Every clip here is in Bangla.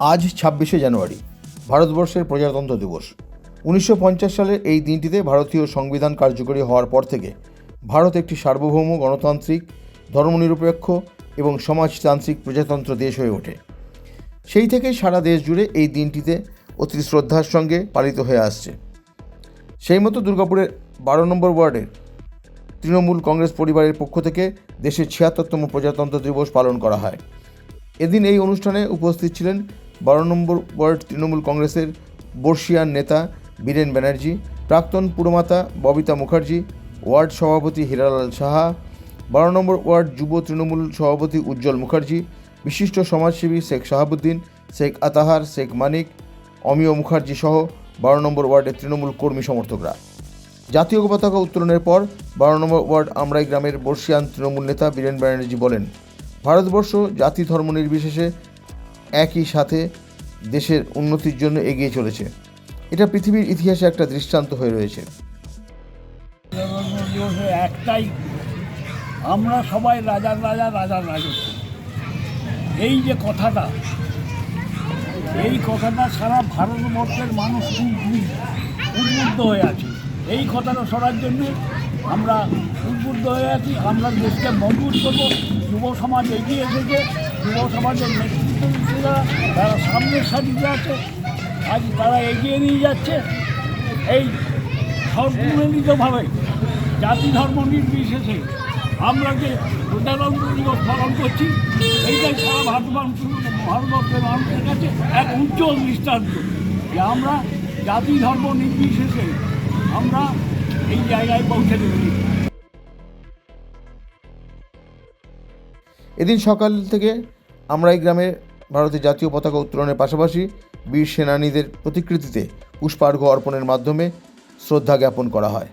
আজ ছাব্বিশে জানুয়ারি, ভারতবর্ষের প্রজাতন্ত্র দিবস। উনিশশো পঞ্চাশ সালের এই দিনটিতে ভারতীয় সংবিধান কার্যকরী হওয়ার পর থেকে ভারত একটি সার্বভৌম গণতান্ত্রিক, ধর্মনিরপেক্ষ এবং সমাজতান্ত্রিক প্রজাতন্ত্র দেশ হয়ে ওঠে। সেই থেকে সারা দেশ জুড়ে এই দিনটিতে অতি শ্রদ্ধার সঙ্গে পালিত হয়ে আসছে। সেই মতো দুর্গাপুরের বারো নম্বর ওয়ার্ডের তৃণমূল কংগ্রেস পরিবারের পক্ষ থেকে দেশের ছিয়াত্তরতম প্রজাতন্ত্র দিবস পালন করা হয়। এদিন এই অনুষ্ঠানে উপস্থিত ছিলেন বারো নম্বর ওয়ার্ড তৃণমূল কংগ্রেসের বর্ষিয়ান নেতা বীরেন ব্যানার্জি, প্রাক্তন পুরমাতা ববিতা মুখার্জি, ওয়ার্ড সভাপতি হীরালাল সাহা, বারো নম্বর ওয়ার্ড যুব তৃণমূল সভাপতি উজ্জ্বল মুখার্জি, বিশিষ্ট সমাজসেবী শেখ শাহাবুদ্দিন, শেখ আতাহার, শেখ মানিক, অমিয় মুখার্জি সহ বারো নম্বর ওয়ার্ডের তৃণমূল কর্মী সমর্থকরা। জাতীয় পতাকা উত্তোলনের পর বারো নম্বর ওয়ার্ড আমরাই গ্রামের বর্ষিয়ান তৃণমূল নেতা বীরেন ব্যানার্জি বলেন, ভারতবর্ষ জাতি ধর্ম নির্বিশেষে একই সাথে দেশের উন্নতির জন্য এগিয়ে চলেছে। এটা পৃথিবীর ইতিহাসে একটা দৃষ্টান্ত হয়ে রয়েছে। একটাই, আমরা সবাই রাজার রাজা রাজার রাজত্ব এই যে কথাটা, এই কথাটা সারা ভারতবর্ষের মানুষ উদ্বুদ্ধ হয়ে আছে। এই কথাটা সরার জন্য আমরা উদ্বুদ্ধ হয়ে আছি, আমরা দেশকে মজবুত করব, যুব সমাজ এগিয়ে এসেছে যুব সমাজের নেতৃত্ব তারা সামনের সারিতে আছে। আজ তারা এগিয়ে নিয়ে যাচ্ছে এই সম্মিলিতভাবে জাতি ধর্ম নির্বিশেষে। আমরা যে প্রজাতন্ত্র দিবস পালন করছি এইটাই সারা ভারত মানুষ ভারতবর্ষের মানুষের কাছে এক উজ্জ্বল দৃষ্টান্ত যে আমরা জাতি ধর্ম নির্বিশেষে আমরা এই জায়গায় পৌঁছে দেবি এদিন সকাল থেকে আমরা এই গ্রামে ভারতের জাতীয় পতাকা উত্তোলনের পাশাপাশি বীর সেনানীদের প্রতিকৃতিতে পুষ্পার্ঘ্য অর্পণের মাধ্যমে শ্রদ্ধা জ্ঞাপন করা হয়।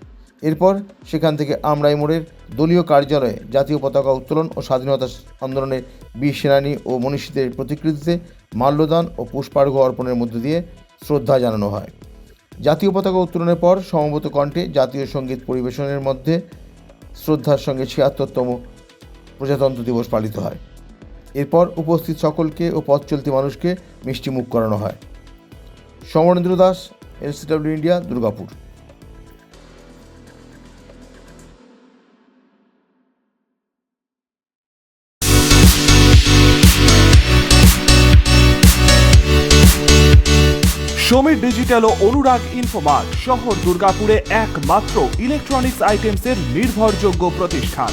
এরপর সেখান থেকে আমরাই মোড়ের দলীয় কার্যালয়ে জাতীয় পতাকা উত্তোলন ও স্বাধীনতা আন্দোলনের বীর সেনানী ও মনীষীদের প্রতিকৃতিতে মাল্যদান ও পুষ্পার্ঘ্য অর্পণের মধ্য দিয়ে শ্রদ্ধা জানানো হয়। জাতীয় পতাকা উত্তোলনের পর সমবেত কণ্ঠে জাতীয় সংগীত পরিবেশনের মধ্যে শ্রদ্ধার সঙ্গে ছিয়াত্তরতম প্রজাতন্ত্র দিবস পালিত হয়। এরপর উপস্থিত সকলকে ও পথ চলতি মানুষকে মিষ্টি মুখ করানো হয়। Samarendra Das LCW India Durgapur. Samir digital ও অনুরাগ ইনফোমার্ট শহর দুর্গাপুরে একমাত্র ইলেকট্রনিক্স আইটেমসের নির্ভরযোগ্য প্রতিষ্ঠান।